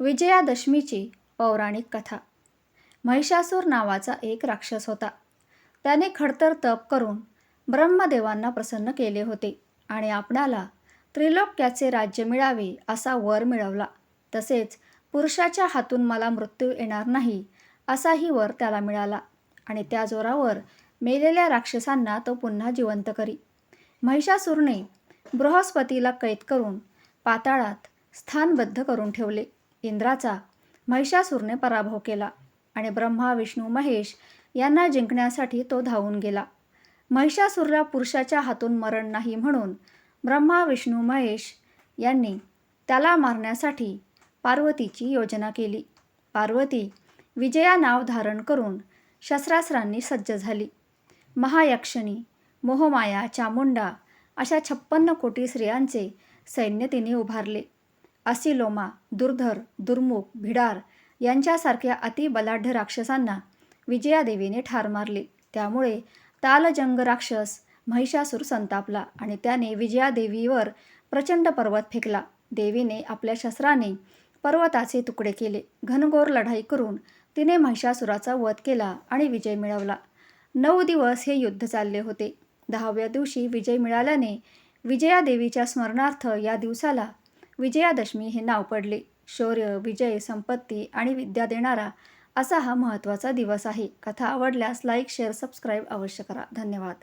विजयादशमीची पौराणिक कथा. महिषासूर नावाचा एक राक्षस होता. त्याने खडतर तप करून ब्रह्मदेवांना प्रसन्न केले होते आणि आपणाला त्रिलोक्याचे राज्य मिळावे असा वर मिळवला. तसेच पुरुषाच्या हातून मला मृत्यू येणार नाही असाही वर त्याला मिळाला आणि त्या जोरावर मेलेल्या राक्षसांना तो पुन्हा जिवंत करी. महिषासूरने बृहस्पतीला कैद करून पाताळात स्थानबद्ध करून ठेवले. इंद्राचा महिषासूरने पराभव केला आणि ब्रह्मा विष्णू महेश यांना जिंकण्यासाठी तो धावून गेला. महिषासूरला पुरुषाच्या हातून मरण नाही म्हणून ब्रह्मा विष्णू महेश यांनी त्याला मारण्यासाठी पार्वतीची योजना केली. पार्वती विजया नाव धारण करून शस्त्रास्त्रांनी सज्ज झाली. महायक्षणी मोहमाया चामुंडा अशा छप्पन्न कोटी स्त्रियांचे सैन्य तिने उभारले. असिलोमा दुर्धर दुर्मुख भिडार यांच्यासारख्या अतिबलाढ्य राक्षसांना विजयादेवीने ठार मारले. त्यामुळे तालजंग राक्षस महिषासूर संतापला आणि त्याने विजयादेवीवर प्रचंड पर्वत फेकला. देवीने आपल्या शस्त्राने पर्वताचे तुकडे केले. घनघोर लढाई करून तिने महिषासुराचा वध केला आणि विजय मिळवला. नऊ दिवस हे युद्ध चालले होते. दहाव्या दिवशी विजय मिळाल्याने विजयादेवीच्या स्मरणार्थ या दिवसाला विजयादशमी हे नाव पडले. शौर्य विजय संपत्ती आणि विद्या देणारा असा हा महत्त्वाचा दिवस आहे. कथा आवडल्यास लाईक शेअर सबस्क्राईब अवश्य करा. धन्यवाद.